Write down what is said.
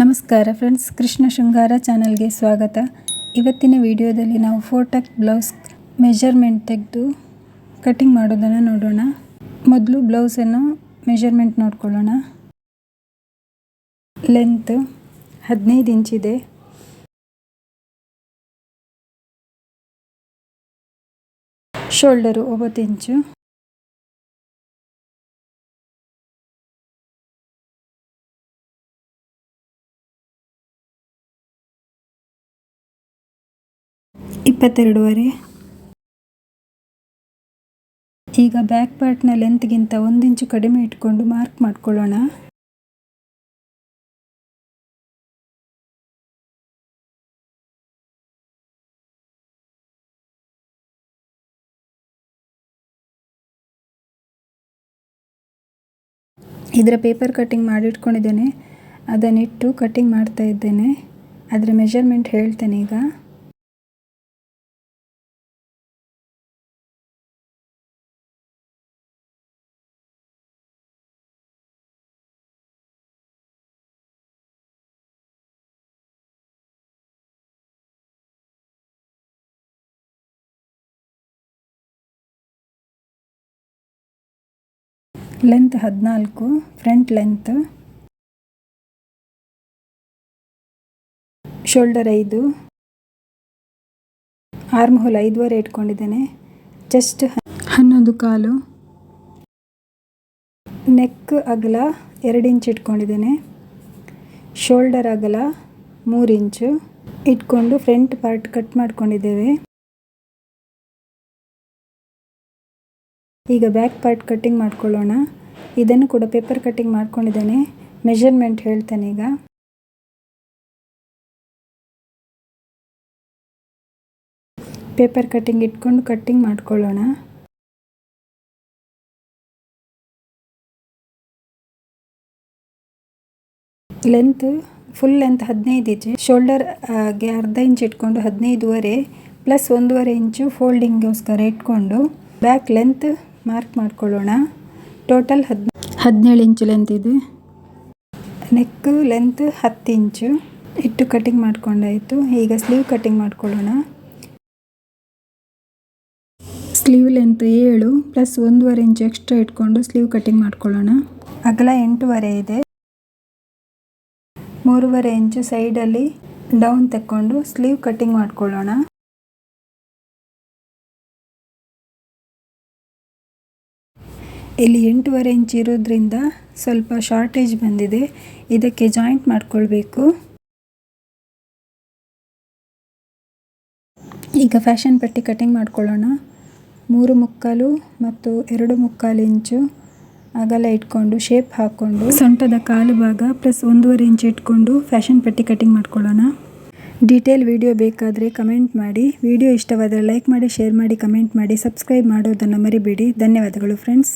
ನಮಸ್ಕಾರ ಫ್ರೆಂಡ್ಸ್, ಕೃಷ್ಣ ಶೃಂಗಾರ ಚಾನಲ್ಗೆ ಸ್ವಾಗತ. ಇವತ್ತಿನ ವಿಡಿಯೋದಲ್ಲಿ ನಾವು ಫೋಟಕ್ ಬ್ಲೌಸ್ ಮೆಜರ್ಮೆಂಟ್ ತೆಗೆದು ಕಟಿಂಗ್ ಮಾಡೋದನ್ನು ನೋಡೋಣ. ಮೊದಲು ಬ್ಲೌಸನ್ನು ಮೆಜರ್ಮೆಂಟ್ ನೋಡ್ಕೊಳ್ಳೋಣ. ಲೆಂತ್ ಹದಿನೈದು ಇಂಚಿದೆ ಶೋಲ್ಡರು ಒಂಬತ್ತು ಇಂಚು ಇಪ್ಪತ್ತೆರಡೂವರೆ. ಈಗ ಬ್ಯಾಕ್ ಪಾರ್ಟ್ನ ಲೆಂತ್ಗಿಂತ ಒಂದು ಇಂಚು ಕಡಿಮೆ ಇಟ್ಕೊಂಡು ಮಾರ್ಕ್ ಮಾಡ್ಕೊಳ್ಳೋಣ. ಇದರ ಪೇಪರ್ ಕಟ್ಟಿಂಗ್ ಮಾಡಿಟ್ಕೊಂಡಿದ್ದೇನೆ. ಅದನ್ನಿಟ್ಟು ಕಟ್ಟಿಂಗ್ ಮಾಡ್ತಾ ಇದ್ದೇನೆ. ಅದರ ಮೆಜರ್ಮೆಂಟ್ ಹೇಳ್ತೇನೆ ಈಗ. ಲೆಂತ್ ಹದಿನಾಲ್ಕು, ಫ್ರಂಟ್ ಲೆಂತ್ ಶೋಲ್ಡರ್ ಐದು. ಆರ್ಮ್ ಹೋಲ್ ಐದುವರೆ ಇಟ್ಕೊಂಡಿದ್ದೇನೆ. ಚೆಸ್ಟ್ ಹನ್ನೊಂದು ಕಾಲು. ನೆಕ್ ಅಗಲ ಎರಡು ಇಂಚ್ ಇಟ್ಕೊಂಡಿದ್ದೇನೆ. ಶೋಲ್ಡರ್ ಅಗಲ ಮೂರು ಇಂಚು ಇಟ್ಕೊಂಡು ಫ್ರಂಟ್ ಪಾರ್ಟ್ ಕಟ್ ಮಾಡ್ಕೊಂಡಿದ್ದೇವೆ. ಈಗ ಬ್ಯಾಕ್ ಪಾರ್ಟ್ ಕಟ್ಟಿಂಗ್ ಮಾಡ್ಕೊಳ್ಳೋಣ. ಇದನ್ನು ಕೂಡ ಪೇಪರ್ ಕಟ್ಟಿಂಗ್ ಮಾಡ್ಕೊಂಡಿದ್ದೇನೆ. ಮೆಷರ್ಮೆಂಟ್ ಹೇಳ್ತೇನೆ ಈಗ. ಪೇಪರ್ ಕಟ್ಟಿಂಗ್ ಇಟ್ಕೊಂಡು ಕಟ್ಟಿಂಗ್ ಮಾಡ್ಕೊಳ್ಳೋಣ. ಲೆಂತ್, ಫುಲ್ ಲೆಂತ್ ಹದಿನೈದು ಇಂಚು ಶೋಲ್ಡರ್ಗೆ ಅರ್ಧ ಇಂಚ್ ಇಟ್ಕೊಂಡು ಹದಿನೈದುವರೆ, ಪ್ಲಸ್ ಒಂದೂವರೆ ಇಂಚು ಫೋಲ್ಡಿಂಗ್ಗೋಸ್ಕರ ಇಟ್ಕೊಂಡು ಬ್ಯಾಕ್ ಲೆಂತ್ ಮಾರ್ಕ್ ಮಾಡ್ಕೊಳ್ಳೋಣ. ಟೋಟಲ್ ಹದ್ ಹದಿನೇಳು ಇಂಚು ಲೆಂತ್ ಇದೆ. ನೆಕ್ಕು ಲೆಂತ್ ಹತ್ತು ಇಂಚು. ಇಟ್ಟು ಕಟಿಂಗ್ ಮಾಡ್ಕೊಂಡಾಯಿತು. ಈಗ ಸ್ಲೀವ್ ಕಟಿಂಗ್ ಮಾಡ್ಕೊಳ್ಳೋಣ. ಸ್ಲೀವ್ ಲೆಂತ್ ಏಳು ಪ್ಲಸ್ ಒಂದೂವರೆ ಇಂಚು ಎಕ್ಸ್ಟ್ರಾ ಇಟ್ಕೊಂಡು ಸ್ಲೀವ್ ಕಟಿಂಗ್ ಮಾಡ್ಕೊಳ್ಳೋಣ. ಅಗಲ ಎಂಟೂವರೆ ಇದೆ. ಮೂರುವರೆ ಇಂಚು ಸೈಡಲ್ಲಿ ಡೌನ್ ತಕ್ಕೊಂಡು ಸ್ಲೀವ್ ಕಟಿಂಗ್ ಮಾಡ್ಕೊಳ್ಳೋಣ. ಇಲ್ಲಿ ಎಂಟೂವರೆ ಇಂಚ್ ಇರೋದ್ರಿಂದ ಸ್ವಲ್ಪ ಶಾರ್ಟೇಜ್ ಬಂದಿದೆ. ಇದಕ್ಕೆ ಜಾಯಿಂಟ್ ಮಾಡಿಕೊಳ್ಬೇಕು. ಈಗ ಫ್ಯಾಷನ್ ಪಟ್ಟಿ ಕಟಿಂಗ್ ಮಾಡ್ಕೊಳ್ಳೋಣ. ಮೂರು ಮುಕ್ಕಾಲು ಮತ್ತು ಎರಡು ಮುಕ್ಕಾಲು ಇಂಚು ಅಗಲ ಇಟ್ಕೊಂಡು ಶೇಪ್ ಹಾಕ್ಕೊಂಡು. ಸೊಂಟದ ಕಾಲು ಭಾಗ ಪ್ಲಸ್ ಒಂದೂವರೆ ಇಂಚು ಇಟ್ಕೊಂಡು ಫ್ಯಾಷನ್ ಪಟ್ಟಿ ಕಟಿಂಗ್ ಮಾಡ್ಕೊಳ್ಳೋಣ. ಡೀಟೇಲ್ ವಿಡಿಯೋ ಬೇಕಾದರೆ ಕಮೆಂಟ್ ಮಾಡಿ. ವಿಡಿಯೋ ಇಷ್ಟವಾದರೆ ಲೈಕ್ ಮಾಡಿ, ಶೇರ್ ಮಾಡಿ, ಕಮೆಂಟ್ ಮಾಡಿ, ಸಬ್ಸ್ಕ್ರೈಬ್ ಮಾಡೋದನ್ನು ಮರಿಬೇಡಿ. ಧನ್ಯವಾದಗಳು ಫ್ರೆಂಡ್ಸ್.